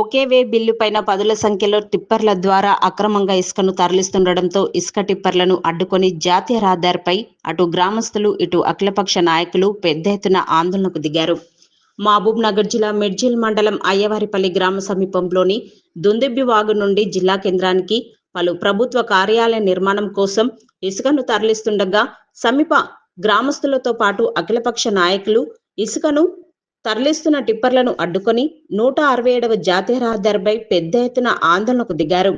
ఒకే వే bill పైన పదుల సంఖ్యలో టిప్పర్ల ద్వారా అక్రమంగా ఇసుకను తరలిస్తుండటంతో ఇసుక టిప్పర్లను అడ్డుకొని జాతీయ రహదారిపై అటు గ్రామస్తులు ఇటు అఖిలపక్ష నాయకులు పెద్ద ఎత్తున ఆందోళనకు దిగారు. మహబూబ్ నగర్ జిల్లా మిడ్జిల్ మండలం అయ్యవారిపల్లి గ్రామ సమీపంలోని దుందిబ్బి వాగు నుండి జిల్లా కేంద్రానికి పలు ప్రభుత్వ కార్యాలయ నిర్మాణం కోసం ఇసుకను తరలిస్తుండగా సమీప గ్రామస్తులతో పాటు అఖిలపక్ష నాయకులు ఇసుకను తరలిస్తున్న టిప్పర్లను అడ్డుకొని నూట అరవై ఏడవ జాతీయ రహదారిపై పెద్ద ఎత్తున ఆందోళనకు దిగారు.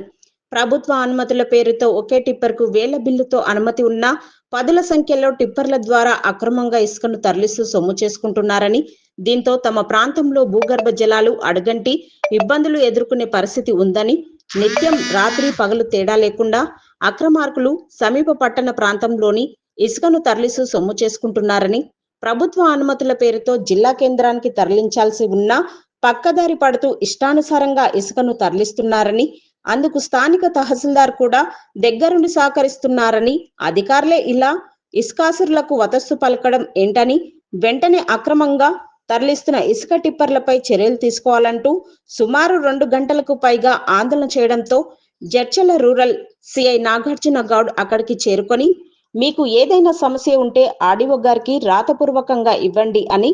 ప్రభుత్వ అనుమతుల పేరుతో ఒకే టిప్పర్కు వేల బిల్లుతో అనుమతి ఉన్నా పదుల సంఖ్యలో టిప్పర్ల ద్వారా అక్రమంగా ఇసుకను తరలిస్తూ సొమ్ము చేసుకుంటున్నారని దీంతో తమ ప్రాంతంలో భూగర్భ జలాలు అడగంటి ఇబ్బందులు ఎదుర్కొనే పరిస్థితి ఉందని నిత్యం రాత్రి పగలు తేడా లేకుండా అక్రమార్కులు సమీప పట్టణ ప్రాంతంలోని ఇసుకను తరలిస్తూ సొమ్ము చేసుకుంటున్నారని ప్రభుత్వ అనుమతుల పేరుతో జిల్లా కేంద్రానికి తరలించాల్సి ఉన్నా పక్కదారి పడుతూ ఇష్టానుసారంగా ఇసుకను తరలిస్తున్నారని అందుకు స్థానిక తహసీల్దార్ కూడా దగ్గరుండి సహకరిస్తున్నారని అధికారులే ఇలా ఇసుకాసురులకు వతస్సు పలకడం ఏంటని వెంటనే అక్రమంగా తరలిస్తున్న ఇసుక టిప్పర్లపై చర్యలు తీసుకోవాలంటూ సుమారు రెండు గంటలకు పైగా ఆందోళన చేయడంతో జడ్చల రూరల్ సిఐ నాగార్జున గౌడ్ అక్కడికి చేరుకొని మీకు ఏదైనా సమస్య ఉంటే ఆర్డీఓ గారికి రాతపూర్వకంగా ఇవ్వండి అని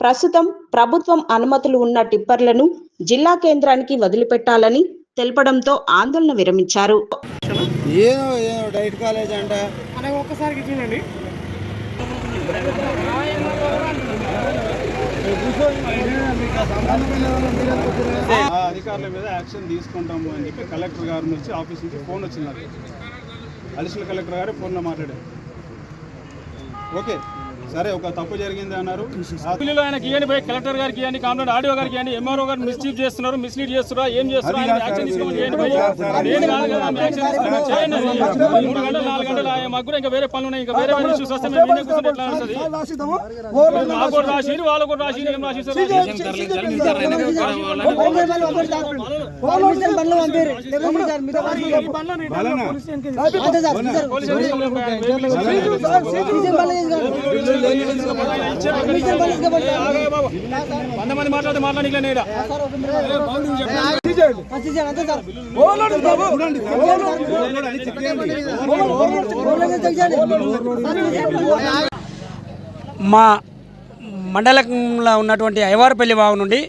ప్రస్తుతం ప్రభుత్వం అనుమతులు ఉన్న టిప్పర్లను జిల్లా కేంద్రానికి వదిలిపెట్టాలని తెలపడంతో ఆందోళన విరమించారు. అధికారుల మీద యాక్షన్ తీసుకుంటాము అని చెప్పి కలెక్టర్ గారి నుంచి ఆఫీస్ నుంచి ఫోన్ వచ్చింది అడిషనల్ కలెక్టర్ గారు ఫోన్లో మాట్లాడారు. ఓకే. సరే ఒక తప్పు జరిగింది అన్నారు ఆ బిల్లులు ఆయనకి ఇవ్వండి పోయి కలెక్టర్ గారికి ఇవ్వండి కాంప్లైంట్ ఆడియో గారికి ఇవ్వండి ఎంఆర్ఓ గారు మిస్చీఫ్ చేస్తున్నారు మిస్లీడ్ చేస్తున్నారు ఏం చేస్తున్నారు ఆయన యాక్షన్ తీసుకోమని చేయండి పోయి నేను కాదు కదా మీ యాక్షన్ తీసుకోమని చేయండి అది. మూడు గంటలు నాలుగు గంటలు ఆయన మాకు కూడా ఇంకా వేరే పనులు ఉన్నాయి ఇంకా వేరే వేరే ఇష్యూస్ వస్తే మేము కూర్చొని ఎట్లా వస్తుంది మాకు కూడా రాసిరు వాళ్ళు కూడా రాసిరు ఏం రాసిస్తారు వంద మంది మాట్లాడి మా మండలంలో ఉన్నటువంటి ఐవారపల్లి వాగు నుండి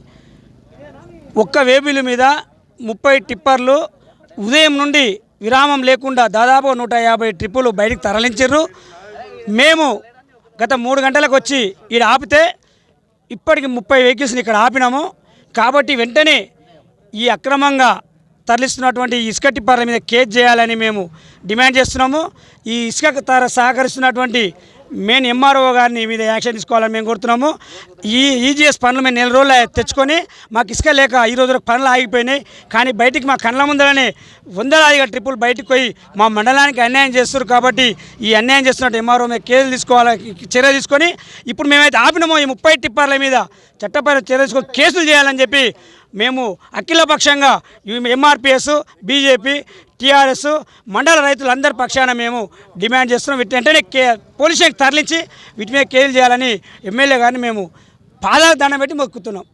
ఒక్క వేబిలు మీద ముప్పై టిప్పర్లు ఉదయం నుండి విరామం లేకుండా దాదాపు నూట యాభై ట్రిప్పులు బయటికి తరలించారు మేము గత మూడు గంటలకు వచ్చి ఈడ ఆపితే ఇప్పటికి ముప్పై వెహికల్స్ని ఇక్కడ ఆపినాము. కాబట్టి వెంటనే ఈ అక్రమంగా తరలిస్తున్నటువంటి ఇసుకటి ఇసుక టిప్పర్ల మీద కేసు చేయాలని మేము డిమాండ్ చేస్తున్నాము. ఈ ఇసుక తర సహకరిస్తున్నటువంటి మెయిన్ ఎంఆర్ఓ గారిని మీద యాక్షన్ తీసుకోవాలని మేము కోరుతున్నాము. ఈ ఈజీఎస్ పనులు మేము నెల రోజులు తెచ్చుకొని మాకు ఇసుక లేక ఈ రోజు పనులు ఆగిపోయినాయి. కానీ బయటికి మా కళ్ళ ముందరనే వందలాదిగా ట్రిప్పులు బయటకు పోయి మా మండలానికి అన్యాయం చేస్తారు కాబట్టి ఈ అన్యాయం చేస్తున్నట్టు ఎంఆర్ఓ మీద కేసులు తీసుకోవాలి చర్య తీసుకొని ఇప్పుడు మేమైతే ఆపినామో ఈ ముప్పై టిప్పర్ల మీద. చట్టపరమైన చర్య తీసుకొని కేసులు చేయాలని చెప్పి మేము అఖిలపక్షంగా ఎంఆర్పిఎస్ బీజేపీ టీఆర్ఎస్ మండల రైతులందరి పక్షాన మేము డిమాండ్ చేస్తున్నాం. వీటి వెంటనే కే పోలీసులకు తరలించి వీటి మీద కేసులు చేయాలని ఎమ్మెల్యే గారిని మేము పాదాలు దండం పెట్టి మొక్కుతున్నాం.